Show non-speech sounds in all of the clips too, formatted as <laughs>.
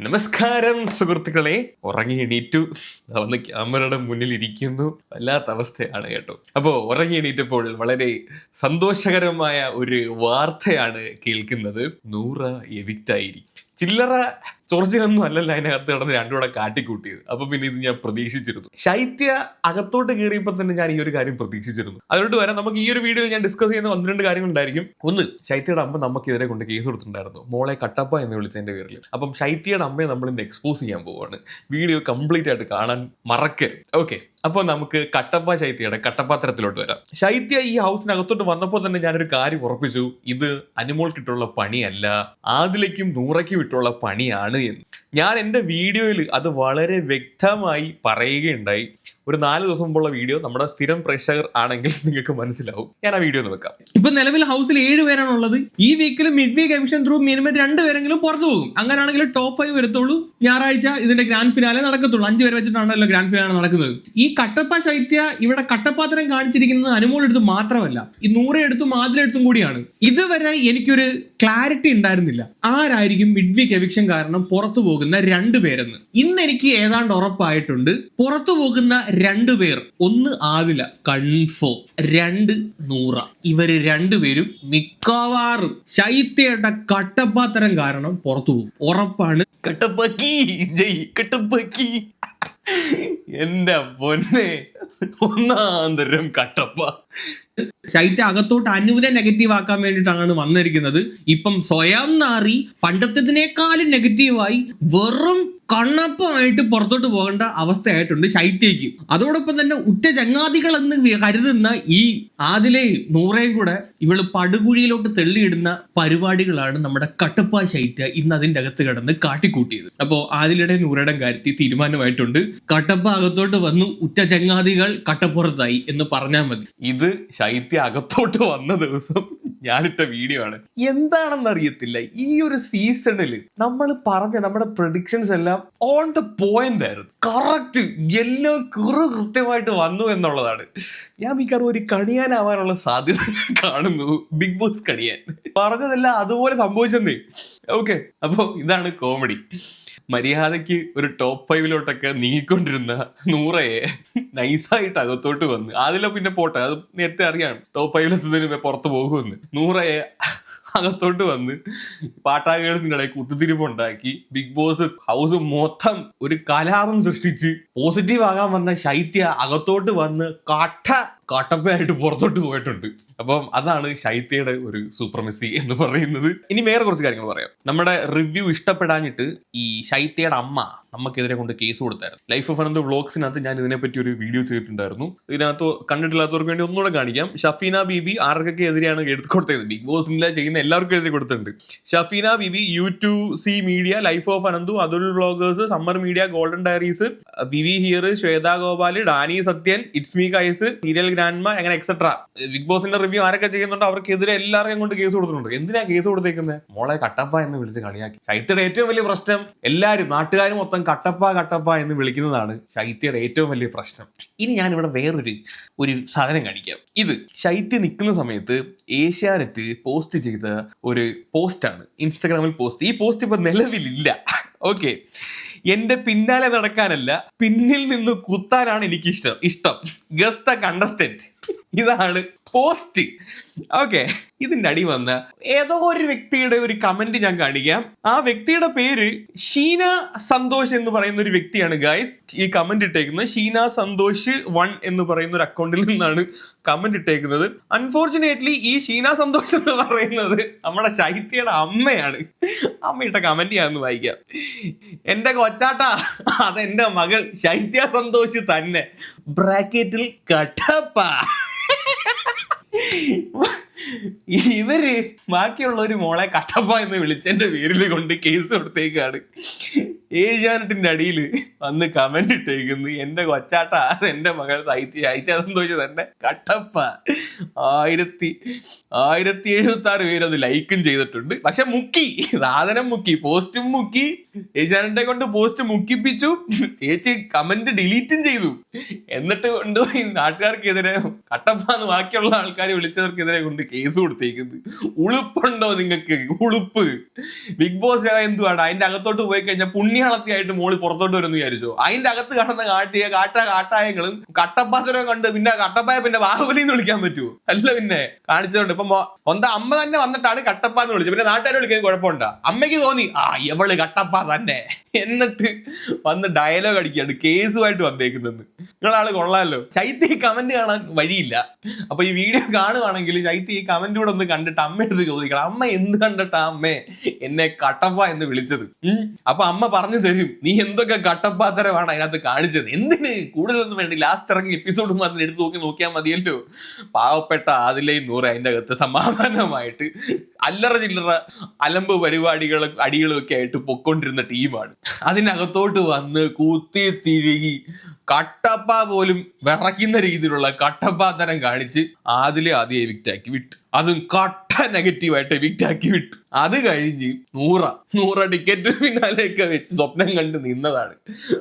നമസ്കാരം സുഹൃത്തുക്കളെ. ഉറങ്ങി എണീറ്റു. അവന്ന് വന്ന് ക്യാമറയുടെ മുന്നിൽ ഇരിക്കുന്നു. വല്ലാത്ത അവസ്ഥയാണ് കേട്ടോ. അപ്പോൾ ഉറങ്ങി എണീറ്റപ്പോൾ വളരെ സന്തോഷകരമായ ഒരു വാർത്തയാണ് കേൾക്കുന്നത്. നൂറ എവിക്റ്റായി. ചില്ലറ ചൊറിച്ചിലൊന്നും അല്ലല്ല അതിനകത്ത് കിടന്ന് രണ്ടും കൂടെ കാട്ടിക്കൂട്ടിയത്. അപ്പൊ പിന്നെ ഇത് ഞാൻ പ്രതീക്ഷിച്ചിരുന്നു. ശൈത്യ അകത്തോട്ട് കയറിയപ്പോൾ തന്നെ ഞാൻ ഈ ഒരു കാര്യം പ്രതീക്ഷിച്ചിരുന്നു. അതുകൊണ്ട് വരാം നമുക്ക് ഈ ഒരു വീഡിയോയിൽ ഞാൻ ഡിസ്കസ് ചെയ്യുന്ന ഒന്ന് രണ്ട് കാര്യങ്ങളുണ്ടായിരിക്കും. ഒന്ന് ശൈത്യയുടെ അമ്മ നമുക്കെതിരെ കൊണ്ട് കേസ് കൊടുത്തിട്ടുണ്ടായിരുന്നു. മോളെ കട്ടപ്പ എന്ന് വിളിച്ചതിന്റെ പേരിൽ അപ്പം ശൈത്യയുടെ അമ്മയെ നമ്മൾ ഇന്ന് എക്സ്പോസ് ചെയ്യാൻ പോവാണ്. വീഡിയോ കംപ്ലീറ്റ് ആയിട്ട് കാണാൻ മറക്കരുത്. ഓക്കെ അപ്പോൾ നമുക്ക് കട്ടപ്പ ശൈത്യയുടെ കട്ടപ്പാത്രത്തിലോട്ട് വരാം. ശൈത്യ ഈ ഹൗസിനകത്തോട്ട് വന്നപ്പോൾ തന്നെ ഞാനൊരു കാര്യം ഉറപ്പിച്ചു. ഇത് അനുമോൾക്കിട്ടുള്ള പണിയല്ല ആദിലേക്കും നൂറയ്ക്കും ഇട്ടുള്ള പണിയാണ്. എന്ന് ഞാൻ എന്റെ വീഡിയോയിൽ അത് വളരെ വ്യക്തമായി പറയുകയുണ്ടായി. ഒരു നാല് ദിവസം മുമ്പുള്ള വീഡിയോ നമ്മുടെ സ്ഥിരം പ്രേക്ഷകർ ആണെങ്കിൽ നിങ്ങൾക്ക് മനസ്സിലാവും. ഞാൻ ആ വീഡിയോ ഒന്ന് വെക്കാം. ഇപ്പൊ നിലവിൽ ഹൗസിൽ ഏഴ് പേരാണ് ഉള്ളത്. ഈ വീക്കിൽ mid week eviction through minimum രണ്ട് പേരെങ്കിലും പുറത്തു പോകും. അങ്ങനെയാണെങ്കിൽ ടോപ്പ് ഫൈവ് വരത്തുള്ളൂ. ഞായറാഴ്ച ഇതിന്റെ ഗ്രാൻഡ് ഫിനാലെ നടക്കത്തുള്ളൂ. അഞ്ച് പേര് വെച്ചിട്ടാണല്ലോ ഗ്രാൻഡ് ഫിനാലെ നടക്കുന്നത്. ഈ കട്ടപ്പ ശൈത്യ ഇവിടെ കട്ടപ്പാത്രം കാണിച്ചിരിക്കുന്നത് അനുമോൾ എടുത്ത് മാത്രമല്ല. ഈ നൂറെ എടുത്തും ആദിലെടുത്തും കൂടിയാണ്. ഇതുവരെ എനിക്കൊരു ക്ലാരിറ്റി ഉണ്ടായിരുന്നില്ല. ആരായിരിക്കും മിഡ് വീക്ക് എവിക്ഷൻ കാരണം പുറത്തു പോകുന്ന രണ്ട് പേരെന്ന്. ഇന്ന് എനിക്ക് ഏതാണ്ട് ഉറപ്പായിട്ടുണ്ട്. പുറത്തു പോകുന്ന രണ്ട് പേർ. ഒന്ന് ആവില കൺഫോം രണ്ട് നൂറ. ഇവർ രണ്ടുപേരും മിക്കവാറും ശൈത്യയുടെ കട്ടപ്പാത്തരം കാരണം പുറത്തു പോകും. ഉറപ്പാണ്. കട്ടപ്പക്കി. ജയ് കട്ടപ്പക്കി. എന്റെ പൊന്നെ. ഒന്നാന്തരം കട്ടപ്പ. ശൈത്യ അകത്തോട്ട് അനുവിനെ നെഗറ്റീവ് ആക്കാൻ വേണ്ടിയിട്ടാണ് വന്നിരിക്കുന്നത്. ഇപ്പം സ്വയം നാറി പണ്ടത്തതിനേക്കാളും നെഗറ്റീവായി വെറും കണ്ണപ്പമായിട്ട് പുറത്തോട്ട് പോകേണ്ട അവസ്ഥയായിട്ടുണ്ട് ശൈത്യയ്ക്ക്. അതോടൊപ്പം തന്നെ ഉറ്റ ചങ്ങാതികൾ എന്ന് കരുതുന്ന ഈ ആദിലെ നൂറേയും കൂടെ ഇവൾ പടുകുഴിയിലോട്ട് തെള്ളിയിടുന്ന പരിപാടികളാണ് നമ്മുടെ കട്ടപ്പ ശൈത്യ ഇന്ന് അതിന്റെ അകത്ത് കിടന്ന് കാട്ടിക്കൂട്ടിയത്. അപ്പോ ആദിലയുടെ നൂറയുടെ കാര്യത്തിൽ തീരുമാനമായിട്ടുണ്ട്. കട്ടപ്പ അകത്തോട്ട് വന്നു ഉറ്റ ചങ്ങാതികൾ കട്ടപ്പുറത്തായി എന്ന് പറഞ്ഞാൽ മതി. ഇത് ശൈത്യ അകത്തോട്ട് വന്ന ദിവസം ഞാനിട്ട വീഡിയോ ആണ്. എന്താണെന്ന് അറിയത്തില്ല ഈ ഒരു സീസണിൽ നമ്മൾ പറഞ്ഞ നമ്മുടെ പ്രഡിക്ഷൻസ് എല്ലാം ഓൺ ദ പോയിന്റ് ആയിരുന്നു. കറക്റ്റ് എല്ലാം കുറു കൃത്യമായിട്ട് വന്നു എന്നുള്ളതാണ്. ഞാൻ മിക്കവാറും ഒരു കണിയാനാവാനുള്ള സാധ്യത കാണുന്നു. ബിഗ് ബോസ് കണിയാൻ. പറഞ്ഞതെല്ലാം അതുപോലെ സംഭവിച്ചെന്നേ. ഓക്കെ അപ്പോൾ ഇതാണ് കോമഡി മര്യാദയ്ക്ക് ഒരു ടോപ്പ് ഫൈവിലോട്ടൊക്കെ നീങ്ങിക്കൊണ്ടിരുന്ന നൂറയെ നൈസായിട്ട് അകത്തോട്ട് വന്ന്. അതിലെ പിന്നെ പോട്ടെ അത് നേരത്തെ അറിയാം. ടോപ്പ് ഫൈവിലെത്തുന്നതിന് പുറത്ത് പോകുമെന്ന്. നൂറയെ അകത്തോട്ട് വന്ന് പാട്ടാളികളുടെ ഇടയിൽ കുത്തുതിരിപ്പുണ്ടാക്കി ബിഗ് ബോസ് ഹൗസ് മൊത്തം ഒരു കലാപം സൃഷ്ടിച്ച് പോസിറ്റീവ് ആകാൻ വന്ന ശൈത്യ അകത്തോട്ട് വന്ന് കട്ട കട്ടപ്പയായിട്ട് പുറത്തോട്ട് പോയിട്ടുണ്ട്. അപ്പം അതാണ് ശൈത്യയുടെ ഒരു സൂപ്രമസി എന്ന് പറയുന്നത്. ഇനി വേറെ കുറച്ച് കാര്യങ്ങൾ പറയാം. നമ്മുടെ റിവ്യൂ ഇഷ്ടപ്പെടാഞ്ഞിട്ട് ഈ ശൈത്യയുടെ അമ്മ നമുക്കെതിരെ കൊണ്ട് കേസ് കൊടുത്തായിരുന്നു. ലൈഫ് ഓഫ് അനന്ത് വ്ളോഗ്സിനകത്ത് ഞാൻ ഇതിനെപ്പറ്റി ഒരു വീഡിയോ ചെയ്തിട്ടുണ്ടായിരുന്നു. ഇതിനകത്ത് കണ്ടിട്ടില്ലാത്തവർക്ക് വേണ്ടി ഒന്നുകൂടെ കാണിക്കാം. ഷഫീന ബീബി ആർക്കൊക്കെ എതിരെയാണ് എടുത്ത് കൊടുത്തത്? ബിഗ് ബോസിലെ ചെയ്യുന്ന എല്ലാവർക്കും എതിരെ കൊടുത്തിട്ടുണ്ട്. Shafeena Beebi YouTube C media life of Ananthu Athul vloggers summer media golden diaries Beevi here Shweta Gopal Dani Sathyan it's me guys serial grandma അങ്ങനെ എക്സെട്ര ബിഗ് ബോസിന്റെ റിവ്യൂ ആരൊക്കെ ചെയ്യുന്നുണ്ടോ അവർക്കെതിരെ എല്ലാവരെയും കൊണ്ട് കേസ് കൊടുത്തിട്ടുണ്ട്. എന്തിനാ കേസ് കൊടുത്തേക്കുന്നത് മോളെ കട്ടപ്പ എന്ന് വിളിച്ച് കളിയാക്കി. ശൈത്യയുടെ ഏറ്റവും വലിയ പ്രശ്നം എല്ലാവരും നാട്ടുകാരും മൊത്തം കട്ടപ്പ കട്ടപ്പ എന്ന് വിളിക്കുന്നതാണ് ശൈത്യയുടെ ഏറ്റവും വലിയ പ്രശ്നം. ഇനി ഞാൻ ഇവിടെ വേറൊരു ഒരു സാധനം കാണിക്കാം. ഇത് ശൈത്യ നിൽക്കുന്ന സമയത്ത് ഏഷ്യാനെറ്റ് പോസ്റ്റ് ചെയ്ത ഒരു പോസ്റ്റാണ്. ഇൻസ്റ്റാഗ്രാമിൽ പോസ്റ്റ്. ഈ പോസ്റ്റ് ഇപ്പൊ നിലവിലില്ല. ഓക്കെ. എന്റെ പിന്നാലെ നടക്കാനല്ല പിന്നിൽ നിന്ന് കുത്താനാണ് എനിക്ക് ഇഷ്ടം. ഇഷ്ടം ഗസ് ദ കണ്ടസ്റ്റന്റ് ഇതാണ് പോസ്റ്റ്. ഓക്കെ ഇതിന്റെ അടി വന്ന ഏതോ ഒരു വ്യക്തിയുടെ ഒരു കമന്റ് ഞാൻ കാണിക്കാം. ആ വ്യക്തിയുടെ പേര് ഷീന സന്തോഷ് എന്ന് പറയുന്ന ഒരു വ്യക്തിയാണ് ഗായ്സ് ഈ കമന്റ് ഇട്ടേക്കുന്നത് ഷീന സന്തോഷ് വൺ എന്ന് പറയുന്ന ഒരു അക്കൗണ്ടിൽ നിന്നാണ് കമന്റ് ഇട്ടേക്കുന്നത്. അൺഫോർച്ചുനേറ്റ്ലി ഈ ഷീന സന്തോഷ് എന്ന് പറയുന്നത് നമ്മുടെ ശൈത്യയുടെ അമ്മയാണ്. അമ്മയിട്ട കമന്റ് ഒന്ന് വായിക്കാം. എന്റെ കൊച്ചാട്ട അതെന്റെ മകൾ ശൈത്യ സന്തോഷ് തന്നെ. ബ്രാക്കറ്റിൽ കട്ടപ്പ. what? <laughs> ഇവർ ബാക്കിയുള്ള ഒരു മോളെ കട്ടപ്പ എന്ന് വിളിച്ചെന്റെ പേരിൽ കൊണ്ട് കേസ് കൊടുത്തേക്കാണ്. ഏഷ്യാനെറ്റിന്റെ അടിയിൽ വന്ന് കമന്റ് ഇട്ടേക്കുന്നു. എന്റെ കൊച്ചാട്ട എന്റെ മകൾ സാഹിത്യ അയച്ചതെന്ന് ചോദിച്ചത് തന്നെ കട്ടപ്പ. ആയിരത്തി ആയിരത്തി എഴുപത്തി ആറ് പേര് അത് ലൈക്കും ചെയ്തിട്ടുണ്ട്. പക്ഷെ മുക്കി സാധനം മുക്കി പോസ്റ്റും മുക്കി. ഏഷ്യാനെറ്റെ കൊണ്ട് പോസ്റ്റ് മുക്കിപ്പിച്ചു. ചേച്ചി കമന്റ് ഡിലീറ്റും ചെയ്തു. എന്നിട്ട് കൊണ്ടുപോയി നാട്ടുകാർക്കെതിരെ കട്ടപ്പ എന്ന് ബാക്കിയുള്ള ആൾക്കാർ വിളിച്ചവർക്കെതിരെ കൊണ്ട് കേസ് കൊടുത്തേക്കുന്നത്. ഉളുപ്പുണ്ടോ നിങ്ങൾക്ക്? ഉളുപ്പ്. ബിഗ് ബോസ് എന്തുവാണ് അതിന്റെ അകത്തോട്ട് പോയി കഴിഞ്ഞാൽ പുണ്യാളത്തിയായിട്ട് മോളിൽ പുറത്തോട്ട് വരുമെന്ന് വിചാരിച്ചോ? അതിന്റെ അകത്ത് കാണുന്ന കാട്ടിയ കാട്ട കാട്ടായങ്ങളും കട്ടപ്പാത്തരവും കണ്ട് പിന്നെ കട്ടപ്പായ പിന്നെ ബാഹുബലി എന്ന് വിളിക്കാൻ പറ്റുമോ അല്ല പിന്നെ. കാണിച്ചതുകൊണ്ട് ഇപ്പൊ സ്വന്തം അമ്മ തന്നെ വന്നിട്ടാണ് കട്ടപ്പ എന്ന് വിളിച്ചത്. പിന്നെ നാട്ടുകാരെ വിളിക്കാൻ കുഴപ്പമുണ്ട? അമ്മയ്ക്ക് തോന്നി ആ എവൾ കട്ടപ്പ തന്നെ. എന്നിട്ട് വന്ന് ഡയലോഗ് അടിക്കുകയാണ് കേസുമായിട്ട് വന്നേക്കുന്നത് നിങ്ങളാൾ കൊള്ളാമല്ലോ ശൈത്യ ഈ കമന്റ് കാണാൻ വഴിയില്ല. അപ്പൊ ഈ വീഡിയോ കാണുവാണെങ്കിൽ ശൈത്യ ഈ കമന്റ് കൂടെ ഒന്ന് കണ്ടിട്ട് അമ്മയെടുത്ത് ചോദിക്കണം. അമ്മ എന്ത് കണ്ടിട്ടാ അമ്മേ എന്നെ കട്ടപ്പ എന്ന് വിളിച്ചത്. അപ്പൊ അമ്മ പറഞ്ഞു തരും നീ എന്തൊക്കെ കട്ടപ്പാത്തരമാണ് അതിനകത്ത് കാണിച്ചത്? എന്തിന്? കൂടുതലൊന്നും വേണ്ടി. ലാസ്റ്റ് ഇറങ്ങി എപ്പിസോഡ് മാത്രം എടുത്ത് നോക്കി നോക്കിയാൽ മതിയല്ലോ. പാവപ്പെട്ട ആദിലയും നൂറ് അതിന്റെ അകത്ത് സമാധാനമായിട്ട് അല്ലറ ചില്ലറ അലമ്പ് പരിപാടികളും അടികളും ഒക്കെ ആയിട്ട് പൊക്കൊണ്ടിരുന്ന ടീമാണ് അതിനകത്തോട്ട് വന്ന് കുത്തി തിരികി കട്ടപ്പ പോലും വിറയ്ക്കുന്ന രീതിയിലുള്ള കട്ടപ്പാത്തരം കാണിച്ച് ആദിലെ ആദ്യം എവിക്റ്റാക്കി വിട്ടു. അതും കട്ട നെഗറ്റീവായിട്ട് എവിക്റ്റ് ആക്കി വിട്ടു. അത് കഴിഞ്ഞ് നൂറ നൂറ ടിക്കറ്റ് പിന്നാലെയൊക്കെ വെച്ച് സ്വപ്നം കണ്ട് നിന്നതാണ്.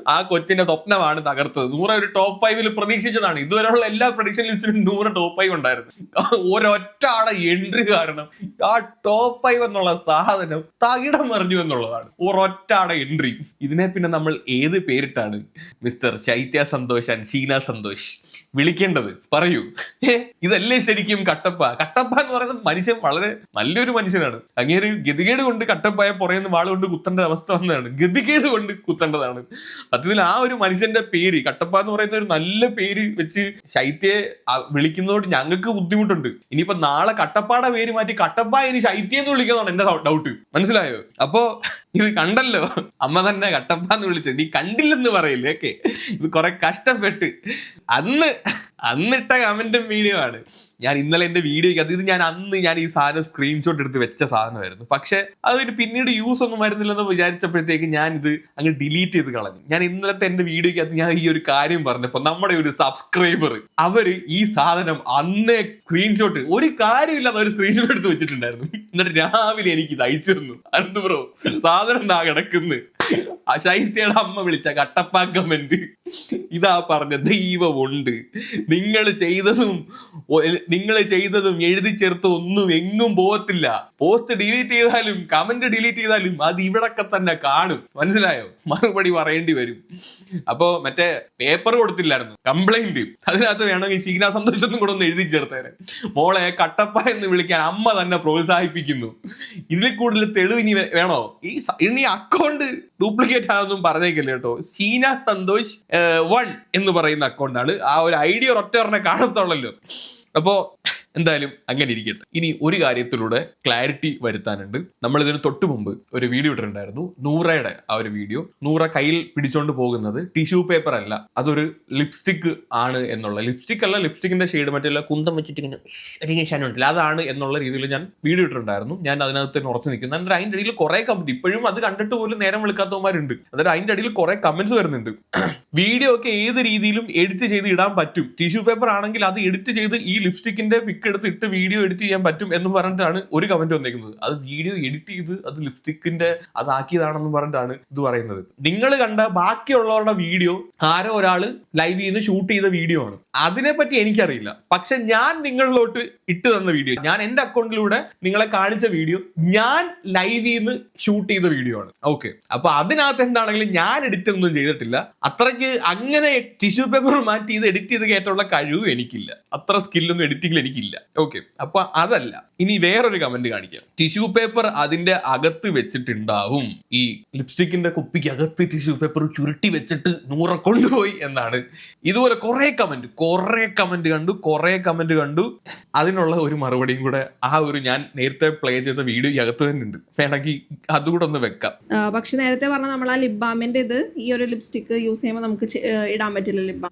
ആ കൊച്ചിന്റെ സ്വപ്നമാണ് തകർത്തത്. നൂറ ഒരു ടോപ്പ് ഫൈവിൽ പ്രതീക്ഷിച്ചതാണ്. ഇതുവരെയുള്ള എല്ലാ പ്രഡിക്ഷൻ ലിസ്റ്റിലും നൂറ് ടോപ്പ് ഫൈവ് ഉണ്ടായിരുന്നു. ഒരൊറ്റ ആളെ എൻട്രി കാരണം ആ ടോപ്പ് ഫൈവ് എന്നുള്ള സാധനം തകിടം മറിഞ്ഞു എന്നുള്ളതാണ്. ഒരൊറ്റ ആളെ എൻട്രി ഇതിനെ പിന്നെ നമ്മൾ ഏത് പേരിട്ടാണ് mister Shaithya Santhosh and Sheena Santhosh വിളിക്കേണ്ടത്? പറയൂ. ഇതല്ലേ ശരിക്കും കട്ടപ്പ? കട്ടപ്പ എന്ന് പറയുന്നത് മനുഷ്യൻ വളരെ നല്ലൊരു മനുഷ്യനാണ്. അങ്ങേര് ഗതികേട് കൊണ്ട് കട്ടപ്പായ പുറയുന്ന വാൾ കൊണ്ട് കുത്തേണ്ട അവസ്ഥ വന്നതാണ്. ഗതികേട് കൊണ്ട് കുത്തേണ്ടതാണ്. സത്യത്തിൽ ആ ഒരു മനുഷ്യന്റെ പേര് കട്ടപ്പ എന്ന് പറയുന്ന ഒരു നല്ല പേര് വെച്ച് ശൈത്യയെ വിളിക്കുന്നതോട് ഞങ്ങൾക്ക് ബുദ്ധിമുട്ടുണ്ട്. ഇനിയിപ്പോ നാളെ കട്ടപ്പാടെ പേര് മാറ്റി കട്ടപ്പ ഇനി ശൈത്യം എന്ന് വിളിക്കുന്നതാണ് എന്റെ ഡൗട്ട് മനസ്സിലായോ? അപ്പോ ഇത് കണ്ടല്ലോ? അമ്മ തന്നെ കട്ടപ്പ എന്ന് വിളിച്ചത് നീ കണ്ടില്ലെന്ന് പറയില്ലേ? ഓക്കെ ഇത് കുറെ കഷ്ടപ്പെട്ട്. അന്ന് അന്നിട്ട കമന്റും വീഡിയോ ആണ്. ഞാൻ ഇന്നലെ എന്റെ വീഡിയോയ്ക്ക് അത് ഇത് ഞാൻ അന്ന് ഞാൻ ഈ സാധനം സ്ക്രീൻഷോട്ട് എടുത്ത് വെച്ച സാധനമായിരുന്നു. പക്ഷെ അതൊരു പിന്നീട് യൂസ് ഒന്നും വരുന്നില്ലെന്ന് വിചാരിച്ചപ്പോഴത്തേക്ക് ഞാൻ ഇത് അങ്ങ് ഡിലീറ്റ് ചെയ്ത് കളഞ്ഞു. ഞാൻ ഇന്നലത്തെ എന്റെ വീഡിയോയ്ക്കകത്ത് ഞാൻ ഈ ഒരു കാര്യം പറഞ്ഞപ്പോ നമ്മുടെ ഒരു സബ്സ്ക്രൈബർ അവർ ഈ സാധനം അന്നേ സ്ക്രീൻഷോട്ട് ഒരു കാര്യമില്ലാതെ ഒരു സ്ക്രീൻഷോട്ട് എടുത്ത് വെച്ചിട്ടുണ്ടായിരുന്നു. എന്നിട്ട് രാവിലെ എനിക്ക് ഇത് അയച്ചു തന്നു. അനന്ത് ബ്രോ സാധനം എന്താ കിടക്കുന്നു? ശൈത്യയുടെ അമ്മ വിളിച്ച കട്ടപ്പാ കമന്റ് ഇതാ പറഞ്ഞ ദൈവമുണ്ട്. നിങ്ങൾ ചെയ്തതും നിങ്ങൾ ചെയ്തതും എഴുതി ചേർത്ത് ഒന്നും എങ്ങും പോകത്തില്ല. പോസ്റ്റ് ഡിലീറ്റ് ചെയ്താലും കമന്റ് ഡിലീറ്റ് ചെയ്താലും അത് ഇവിടൊക്കെ തന്നെ കാണും. മനസ്സിലായോ? മറുപടി പറയേണ്ടി വരും. അപ്പോ മറ്റേ പേപ്പർ കൊടുത്തില്ലായിരുന്നു കംപ്ലൈന്റ് അതിനകത്ത് വേണമെങ്കിൽ ശീന സന്തോഷത്തും കൂടെ ഒന്ന് എഴുതി ചേർത്തേനെ. മോളെ കട്ടപ്പ എന്ന് വിളിക്കാൻ അമ്മ തന്നെ പ്രോത്സാഹിപ്പിക്കുന്നു. ഇതിൽ കൂടുതൽ തെളിവ് ഇനി വേണോ? ഈ ഇനി അക്കൗണ്ട് ഡ്യൂപ്ലിക്കേറ്റ് ആണെന്നും പറഞ്ഞേക്കില്ല കേട്ടോ? ഷീന സന്തോഷ് വൺ എന്ന് പറയുന്ന അക്കൗണ്ടാണ് ആ ഒരു ഐഡിയ ഒരൊറ്റ ഒരെണ്ണം കാണത്തുള്ളല്ലോ. അപ്പോ എന്തായാലും അങ്ങനെ ഇരിക്കട്ടെ. ഇനി ഒരു കാര്യത്തിലൂടെ ക്ലാരിറ്റി വരുത്താനുണ്ട്. നമ്മൾ ഇതിന് തൊട്ട് മുമ്പ് ഒരു വീഡിയോ ഇട്ടിട്ടുണ്ടായിരുന്നു. നൂറയുടെ ആ ഒരു വീഡിയോ നൂറ കയ്യിൽ പിടിച്ചോണ്ട് പോകുന്നത് ടിഷ്യൂ പേപ്പർ അല്ല. അതൊരു ലിപ്സ്റ്റിക് ആണ് എന്നുള്ള. ലിപ്സ്റ്റിക് അല്ല ലിപ്സ്റ്റിക്കിന്റെ ഷെയ്ഡ് മറ്റല്ല കുന്തം വെച്ചിട്ട് ഇങ്ങനെ അതാണ് എന്നുള്ള രീതിയിൽ ഞാൻ വീഡിയോ ഇട്ടിട്ടുണ്ടായിരുന്നു. ഞാൻ അതിനകത്ത് തന്നെ ഉറച്ചു നിൽക്കുന്നു. എന്നിട്ട് അതിന്റെ ഇടയിൽ കുറെ കമന്റ് ഇപ്പോഴും അത് കണ്ടിട്ട് പോലും നേരം വിളിക്കാത്തവന്മാരുണ്ട്. അതായത് അതിന്റെ ഇടയിൽ കുറെ കമന്റ്സ് വരുന്നുണ്ട്. വീഡിയോ ഒക്കെ ഏത് രീതിയിലും എഡിറ്റ് ചെയ്ത് ഇടാൻ പറ്റും. ടിഷ്യൂ പേപ്പർ ആണെങ്കിൽ അത് എഡിറ്റ് ചെയ്ത് ഈ ലിപ്സ്റ്റിക്കിന്റെ പിക്ക് എടുത്ത് ഇട്ട് വീഡിയോ എഡിറ്റ് ചെയ്യാൻ പറ്റും എന്ന് പറഞ്ഞിട്ടാണ് ഒരു കമന്റ് വന്നേക്കുന്നത്. അത് വീഡിയോ എഡിറ്റ് ചെയ്ത് അത് ലിപ്സ്റ്റിക്കിന്റെ അതാക്കിയതാണെന്ന് പറഞ്ഞിട്ടാണ് ഇത് പറയുന്നത്. നിങ്ങൾ കണ്ട ബാക്കിയുള്ളവരുടെ വീഡിയോ ആരോ ഒരാൾ ലൈവ് ചെയ്ത് ഷൂട്ട് ചെയ്ത വീഡിയോ ആണ്. അതിനെപ്പറ്റി എനിക്കറിയില്ല. പക്ഷെ ഞാൻ നിങ്ങളിലോട്ട് ഇട്ട് തന്ന വീഡിയോ. ഞാൻ എന്റെ അക്കൗണ്ടിലൂടെ നിങ്ങളെ കാണിച്ച വീഡിയോ ഞാൻ ലൈവ് ചെയ്ത് ഷൂട്ട് ചെയ്ത വീഡിയോ ആണ്. ഓക്കെ അപ്പൊ അതിനകത്ത് എന്താണെങ്കിലും ഞാൻ എഡിറ്റ് ഒന്നും ചെയ്തിട്ടില്ല. അത്രയ്ക്ക് അങ്ങനെ ടിഷ്യൂ പേപ്പർ മാറ്റി ഇത് എഡിറ്റ് ചെയ്ത് കയറ്റുള്ള കഴിവും എനിക്കില്ല. അത്ര സ്കില്ലൊന്നും എഡിറ്റിംഗിൽ എനിക്കില്ല. ഓക്കെ അപ്പൊ അതല്ല. ഇനി വേറൊരു കമന്റ് കാണിക്കാം. ടിഷ്യൂ പേപ്പർ അതിന്റെ അകത്ത് വെച്ചിട്ടുണ്ടാവും. ഈ ലിപ്സ്റ്റിക്കിന്റെ കുപ്പിക്ക് അകത്ത് ടിഷ്യൂ പേപ്പർ ചുരുട്ടി വെച്ചിട്ട് നൂറ കൊണ്ടുപോയി എന്നാണ്. ഇതുപോലെ കുറെ കമന്റ് കുറെ കമന്റ് കണ്ടു കുറെ കമന്റ് കണ്ടു. അതിനുള്ള ഒരു മറുപടിയും കൂടെ ആ ഒരു ഞാൻ നേരത്തെ പ്ലേ ചെയ്ത വീഡിയോ അകത്ത് തന്നെ ഉണ്ട് വേണമെങ്കിൽ അതുകൂടെ ഒന്ന് വെക്കാം. പക്ഷെ നേരത്തെ പറഞ്ഞ നമ്മൾ ആ ലിപ് ബാമിന്റെ ഇത് ഈ ഒരു ലിപ്സ്റ്റിക് യൂസ് ചെയ്യുമ്പോൾ നമുക്ക് ഇടാൻ പറ്റില്ല ലിപ്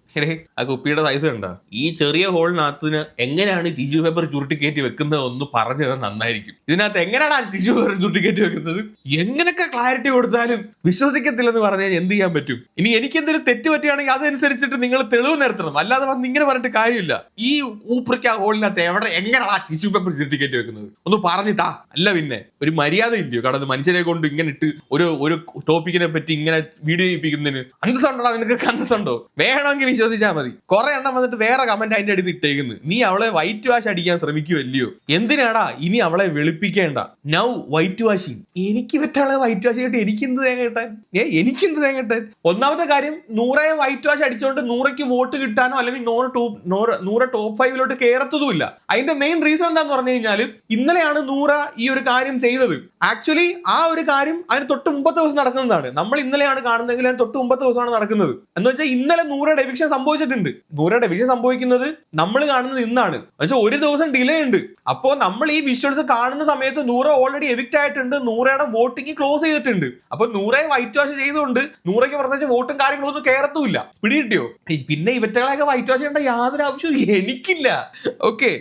ആ കുപ്പിയുടെ സൈസ് കണ്ടോ? ഈ ചെറിയ ഹോളിനകത്തിന് എങ്ങനെയാണ് ടിഷ്യൂ പേപ്പർ ചുരുട്ടിക്കേറ്റി വെക്കുന്നത് ഒന്ന് പറഞ്ഞു തരാൻ നന്നായിരിക്കും. ഇതിനകത്ത് എങ്ങനെയാണ് ആ ടിഷ്യൂ പേപ്പർ ചുരുട്ടിക്കേറ്റി വെക്കുന്നത്? എങ്ങനെയൊക്കെ ക്ലാരിറ്റി കൊടുത്താലും വിശ്വസിക്കത്തില്ലെന്ന് പറഞ്ഞാൽ എന്ത് ചെയ്യാൻ പറ്റും? ഇനി എനിക്ക് എന്തെങ്കിലും തെറ്റ് പറ്റുകയാണെങ്കിൽ അതനുസരിച്ചിട്ട് നിങ്ങൾ തെളിവ് നിർത്തണം അല്ലാതെ വന്ന് ഇങ്ങനെ പറഞ്ഞിട്ട് കാര്യമില്ല. ഈ ഊപ്പറിക്ക് ആ ഹോളിനകത്ത് എവിടെ എങ്ങനെയാണ് ആ ടിഷ്യൂ പേപ്പർ ചുരുട്ടിക്കേറ്റി വെക്കുന്നത്? ഒന്ന് പറഞ്ഞു താ. അല്ല പിന്നെ ഒരു മര്യാദ ഇല്ലയോ? കടന്ന് മനുഷ്യരെ കൊണ്ട് ഇങ്ങനെ ഇട്ട് ഒരു ഒരു ടോപ്പിക്കിനെ പറ്റി ഇങ്ങനെ വീഡിയോ ചെയ്യിപ്പിക്കുന്നതിന്. അന്തസ്സുണ്ടടാ നിനക്ക് നിനക്ക് കണ്ടസുണ്ടോ വേണമെങ്കിൽ വിശ്വസിച്ചാൽ മതി. കുറെ എണ്ണം വന്നിട്ട് വേറെ കമന്റ് അതിന്റെ അടുത്ത് ഇട്ടേക്കുന്നു. നീ അവളെ വൈറ്റ് വാഷ് അടിക്കാൻ ശ്രമിക്കുമല്ലയോ എന്തിനാടാ ഇനി അവളെ വെളുപ്പിക്കേണ്ട? നൗ വൈറ്റ് വാഷിങ് എനിക്ക് പറ്റാളെ വൈറ്റ് വാഷ് ചെയ്തിട്ട് എനിക്കെന്ത് തേങ്ങ കിട്ടാൻ? ഏ എനിക്കെന്ത് തേങ്ങ ഒന്നാമത്തെ കാര്യം നൂറെ വൈറ്റ് വാഷ് അടിച്ചുകൊണ്ട് നൂറയ്ക്ക് വോട്ട് കിട്ടാനോ അല്ലെങ്കിൽ നൂറ് ടോപ്പ് നൂറ് നൂറ് ടോപ്പ് ഫൈവിലോട്ട് കയറത്തതുമില്ല അതിന്റെ മെയിൻ റീസൺ എന്താന്ന് പറഞ്ഞു കഴിഞ്ഞാൽ ഇന്നലെയാണ് നൂറ ഈ ഒരു കാര്യം ചെയ്തത്. ആക്ച്വലി ആ ഒരു കാര്യം അതിന് തൊട്ട് മുമ്പത്തെ ദിവസം നടക്കുന്നതാണ്. നമ്മൾ ഇന്നലെയാണ് കാണുന്നതെങ്കിൽ അതിന് തൊട്ട് മുമ്പത്തെ ദിവസമാണ് നടക്കുന്നത്. എന്ന് വെച്ചാൽ ഇന്നലെ നൂറയുടെ എവിക്ഷൻ സംഭവിച്ചിട്ടുണ്ട്. നൂറയുടെ എവിക്ഷൻ സംഭവിക്കുന്നത് നമ്മൾ കാണുന്നത് ഇന്നാണ്. വെച്ചാൽ ഒരു ദിവസം ഡിലേ ഉണ്ട്. അപ്പോ നമ്മൾ ഈ വിഷ്വൽസ് കാണുന്ന സമയത്ത് നൂറ ഓൾറെഡി എവിക്റ്റ് ആയിട്ടുണ്ട്. നൂറയുടെ വോട്ടിംഗ് ക്ലോസ് ചെയ്തിട്ടുണ്ട്. അപ്പൊ നൂറെ വൈറ്റ് വാഷ് ചെയ്തുകൊണ്ട് നൂറയ്ക്ക് പ്രത്യേകിച്ച് വോട്ടും കാര്യങ്ങളും ഒന്നും കയറത്തുമില്ല പിടികിട്ടിയോ? പിന്നെ ഇവറ്റകളെയൊക്കെ വൈറ്റ് വാഷ് ചെയ്യേണ്ട യാതൊരു ആവശ്യവും എനിക്കില്ല. ഓക്കെ.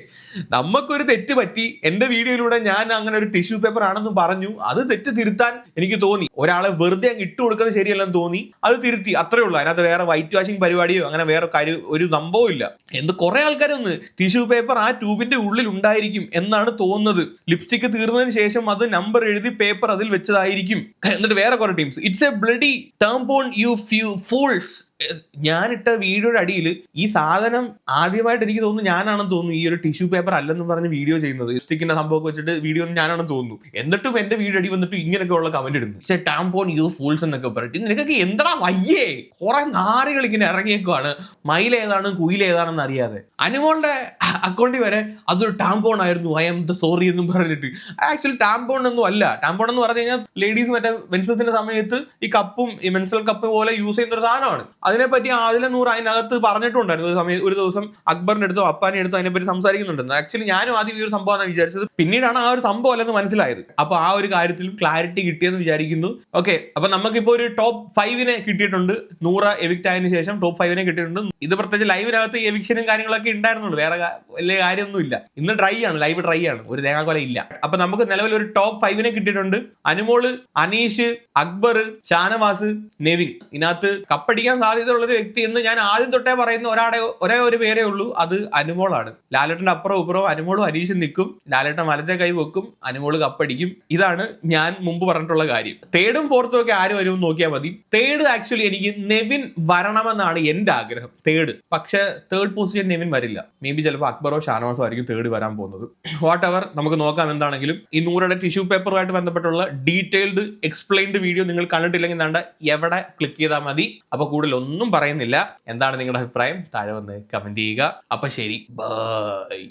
നമുക്കൊരു തെറ്റ് പറ്റി. എന്റെ വീഡിയോയിലൂടെ ഞാൻ അങ്ങനെ ഒരു ടിഷ്യൂ പേപ്പർ ആണെന്ന് പറഞ്ഞു. അത് തെറ്റ് തിരുത്താൻ എനിക്ക് തോന്നി. ഒരാളെ വെറുതെ അങ്ങ് ഇട്ട് കൊടുക്കുന്നത് ശരിയല്ലെന്ന് തോന്നി. അത് തിരുത്തി. അത്രേ ഉള്ളൂ. അതിനകത്ത് വേറെ വൈറ്റ് വാഷിംഗ് പരിപാടിയോ അങ്ങനെ വേറെ കാര്യം ഒരു സംഭവം ഇല്ല. എന്ത് കുറെ ആൾക്കാരൊന്ന് ടിഷ്യൂ പേപ്പർ ആ ട്യൂബിന്റെ ഉള്ളിൽ ഉണ്ടായിരിക്കും എന്നാണ് തോന്നുന്നത്. ലിപ്സ്റ്റിക് തീർന്നതിന് ശേഷം അത് നമ്പർ എഴുതി പേപ്പർ അതിൽ വെച്ചതായിരിക്കും. എന്നിട്ട് വേറെ കുറെ teams it's a bloody tampon you few fools ഞാനിട്ട വീഡിയോയുടെ അടിയിൽ ഈ സാധനം ആദ്യമായിട്ട് എനിക്ക് തോന്നുന്നു ഞാനാണെന്ന് തോന്നുന്നു ഈ ഒരു ടിഷ്യൂ പേപ്പർ അല്ലെന്ന് പറഞ്ഞ് വീഡിയോ ചെയ്യുന്നത്. സ്റ്റിക്കിന്റെ സംഭവം വെച്ചിട്ട് വീഡിയോ ഞാനാണെന്ന് തോന്നുന്നു. എന്നിട്ടും എന്റെ വീഡിയോ അടി വന്നിട്ട് ഇങ്ങനെയൊക്കെ ഉള്ള കമന്റ് ഇടുന്നു. പക്ഷേ ടാംപോൺ യു ഫൂൾസ് എന്നൊക്കെ പറഞ്ഞിട്ട് നിനക്കൊക്കെ എന്താ വയ്യേ? കുറെ നാറികൾ ഇങ്ങനെ ഇറങ്ങിയേക്കുവാണ്. മയിൽ ഏതാണ് കുയിൽ ഏതാണെന്ന് അറിയാതെ. അനുമോളുടെ അക്കൗണ്ടിൽ വരെ അതൊരു ടാംപോൺ ആയിരുന്നു. ഐ എം ദ സോറി എന്നും പറഞ്ഞിട്ട്. ആക്ച്വലി ടാംപോൺ ഒന്നും അല്ല. ടാംപോൺ എന്ന് പറഞ്ഞു കഴിഞ്ഞാൽ ലേഡീസ് മറ്റേ മെൻസസിന്റെ സമയത്ത് ഈ കപ്പും ഈ മെൻസൽ കപ്പ് പോലെ യൂസ് ചെയ്യുന്ന ഒരു സാധനമാണ്. അതിനെപ്പറ്റി ആദില നൂർ അതിനകത്ത് പറഞ്ഞിട്ടുണ്ടായിരുന്നു. ഒരു സമയം ഒരു ദിവസം അക്ബറിന്റെ അടുത്തോ അപ്പാനെ അടുത്തോ അതിനെപ്പറ്റി സംസാരിക്കുന്നുണ്ടെന്ന് ആക്ച്വലി ഞാനും ആദ്യം ഈ ഒരു സംഭവമാണ് വിചാരിച്ചത്. പിന്നീടാണ് ആ ഒരു സംഭവം അല്ലെന്ന് മനസ്സിലായത്. അപ്പൊ ആ ഒരു കാര്യത്തിലും ക്ലാരിറ്റി കിട്ടിയെന്ന് വിചാരിക്കുന്നു. ഓക്കെ അപ്പൊ നമുക്കിപ്പോ ഒരു ടോപ്പ് ഫൈവിനെ കിട്ടിയിട്ടുണ്ട്. നൂറ് എവിക്റ്റ് ആയതിനു ശേഷം ടോപ്പ് ഫൈവിനെ കിട്ടിയിട്ടുണ്ട്. ഇത് പ്രത്യേകിച്ച് ലൈവിനകത്ത് എവിക്ഷനും കാര്യങ്ങളൊക്കെ ഉണ്ടായിരുന്നുള്ളൂ. വേറെ വലിയ കാര്യമൊന്നുമില്ല. ഇന്ന് ഡ്രൈ ആണ് ലൈവ് ഡ്രൈ ആണ്. ഒരു തേങ്ങാക്കൊല ഇല്ല. അപ്പൊ നമുക്ക് നിലവിൽ ഒരു ടോപ്പ് ഫൈവിനെ കിട്ടിയിട്ടുണ്ട്. അനുമോൾ അനീഷ് അക്ബർ ഷാനവാസ് നെവിൻ. ഇതിനകത്ത് കപ്പടിക്കാൻ സാധ്യതയുള്ള ഒരു വ്യക്തി എന്ന് ഞാൻ ആദ്യം തൊട്ടേ പറയുന്ന ഒരാടെ ഒരേ ഒരു പേരേ ഉള്ളൂ. അത് അനുമോളാണ്. ലാലേട്ടന്റെ അപ്പുറം ഇപ്പുറം അനുമോളും അനീഷും നിൽക്കും. ലാലേട്ടൻ വലത്തെ കൈ വെക്കും അനുമോൾ കപ്പടിക്കും. ഇതാണ് ഞാൻ മുമ്പ് പറഞ്ഞിട്ടുള്ള കാര്യം. തേർഡും ഫോർത്തും ഒക്കെ ആര് വരും നോക്കിയാൽ മതി. തേർഡ് ആക്ച്വലി എനിക്ക് നെവിൻ വരണമെന്നാണ് എന്റെ ആഗ്രഹം. തേർഡ്. പക്ഷെ തേർഡ് പൊസിഷൻ നെവിൻ വരില്ല. മേ ബി ചിലപ്പോൾ അക്ബറോ ഷാനവാസോ ആയിരിക്കും തേർഡ് വരാൻ പോകുന്നത്. വാട്ട് എവർ നമുക്ക് നോക്കാം എന്താണെങ്കിലും. ഈ നൂറുടെ ടിഷ്യൂ പേപ്പറുമായിട്ട് ബന്ധപ്പെട്ടുള്ള ഡീറ്റെയിൽഡ് എക്സ്പ്ലെയിൻഡ് വീഡിയോ നിങ്ങൾ കണ്ടിട്ടില്ലെങ്കിൽ വേണ്ട എവിടെ ക്ലിക്ക് ചെയ്താൽ മതി. അപ്പോൾ കൂടുതൽ ഒന്നും പറയുന്നില്ല. എന്താണ് നിങ്ങളുടെ അഭിപ്രായം? താഴെ വന്ന് കമന്റ് ചെയ്യുക. അപ്പൊ ശരി. ബൈ